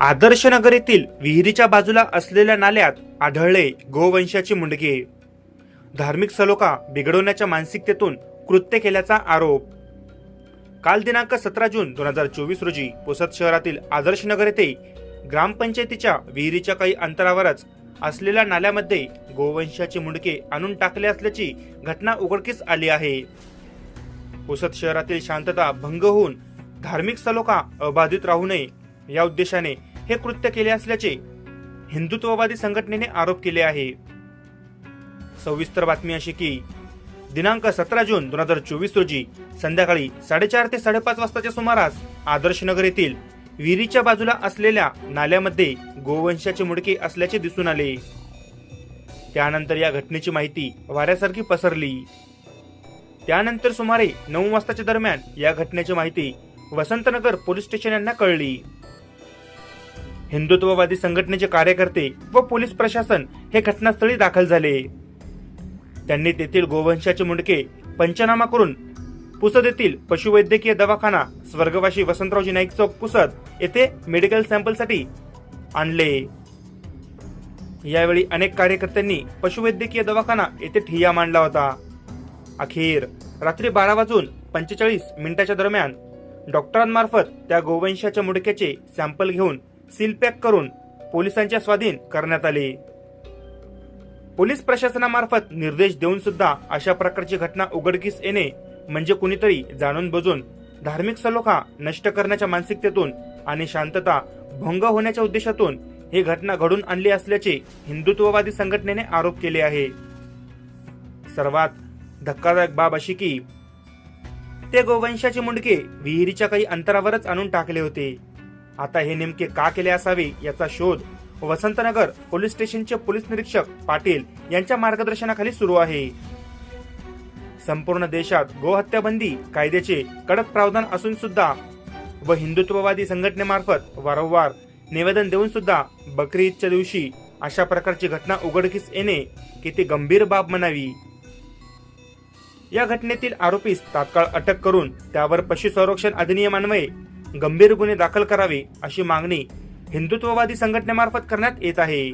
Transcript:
आदर्शनगर येथील विहिरीच्या बाजूला असलेल्या नाल्यात आढळले गोवंशाची मुंडके. धार्मिक सलोखा बिघडवण्याच्या मानसिकतेतून कृत्य केल्याचा आरोप. काल दिनांक सतरा जून दोन हजार चोवीस रोजी पुसद शहरातील आदर्शनगर येथे ग्रामपंचायतीच्या विहिरीच्या काही अंतरावरच असलेल्या नाल्यामध्ये गोवंशाची मुंडके आणून टाकले असल्याची घटना उघडकीस आली आहे. पुसद शहरातील शांतता भंग होऊन धार्मिक सलोखा अबाधित राहू नये या उद्देशाने हे कृत्य केले असल्याचे हिंदुत्ववादी संघटनेने आरोप केले आहे. सविस्तर बातमी अशी की दिनांक सतरा जून दोन हजार चोवीस रोजी संध्याकाळी साडेचार ते साडेपाच वाजताच्या सुमारास आदर्श नगर येथील विहिरीच्या बाजूला असलेल्या नाल्यामध्ये गोवंशाचे मुडके असल्याचे दिसून आले. त्यानंतर या घटनेची माहिती वाऱ्यासारखी पसरली. त्यानंतर सुमारे नऊ वाजताच्या दरम्यान या घटनेची माहिती वसंतनगर पोलीस स्टेशन यांना कळली. हिंदुत्ववादी संघटनेचे कार्यकर्ते व पोलीस प्रशासन हे घटनास्थळी दाखल झाले. त्यांनी तेथील गोवंशाचे मुंडके पंचनामा करून पुसद येथील पशुवैद्यकीय दवाखाना स्वर्गवासी वसंतरावजी नाईक चौक पुसद येथे मेडिकल सॅम्पलसाठी आणले. यावेळी अनेक कार्यकर्त्यांनी पशुवैद्यकीय दवाखाना येथे ठिय्या मांडला होता. अखेर रात्री बारा वाजून पंचेचाळीस मिनिटाच्या दरम्यान डॉक्टरांमार्फत त्या गोवंशाच्या मुडक्याचे सॅम्पल घेऊन सील पॅक करून पोलिसांच्या स्वाधीन करण्यात आले. पोलीस प्रशासनामार्फत निर्देश देऊन सुद्धा अशा प्रकारची घटना उघडकीस येणे म्हणजे कुणीतरी जाणून बुजून धार्मिक सलोखा नष्ट करण्याच्या मानसिकतेतून आणि शांतता भंग होण्याच्या उद्देशातून ही घटना घडून आणली असल्याचे हिंदुत्ववादी संघटनेने आरोप केले आहे. सर्वात धक्कादायक बाब अशी की ते गोवंशाचे मुंडके विहिरीच्या काही अंतरावरच आणून टाकले होते. आता हे नेमके का केले असावे याचा शोध वसंतनगर पोलीस स्टेशनचे पोलीस निरीक्षक पाटील यांच्या मार्गदर्शनाखाली सुरू आहे. संपूर्ण देशात गोहत्याबंदी कायद्याचे कडक प्रावधान असून सुद्धा व हिंदुत्ववादी संघटनेमार्फत वारंवार निवेदन देऊन सुद्धा बकरी ईदच्या दिवशी अशा प्रकारची घटना उघडकीस येणे किती गंभीर बाब म्हणावी? या घटनेतील आरोपीस तात्काळ अटक करून त्यावर पशुसंरक्षण अधिनियमान्वये गंभीर गुन्हे दाखल करावे अशी मागणी हिंदुत्ववादी संघटनेमार्फत करण्यात येत आहे.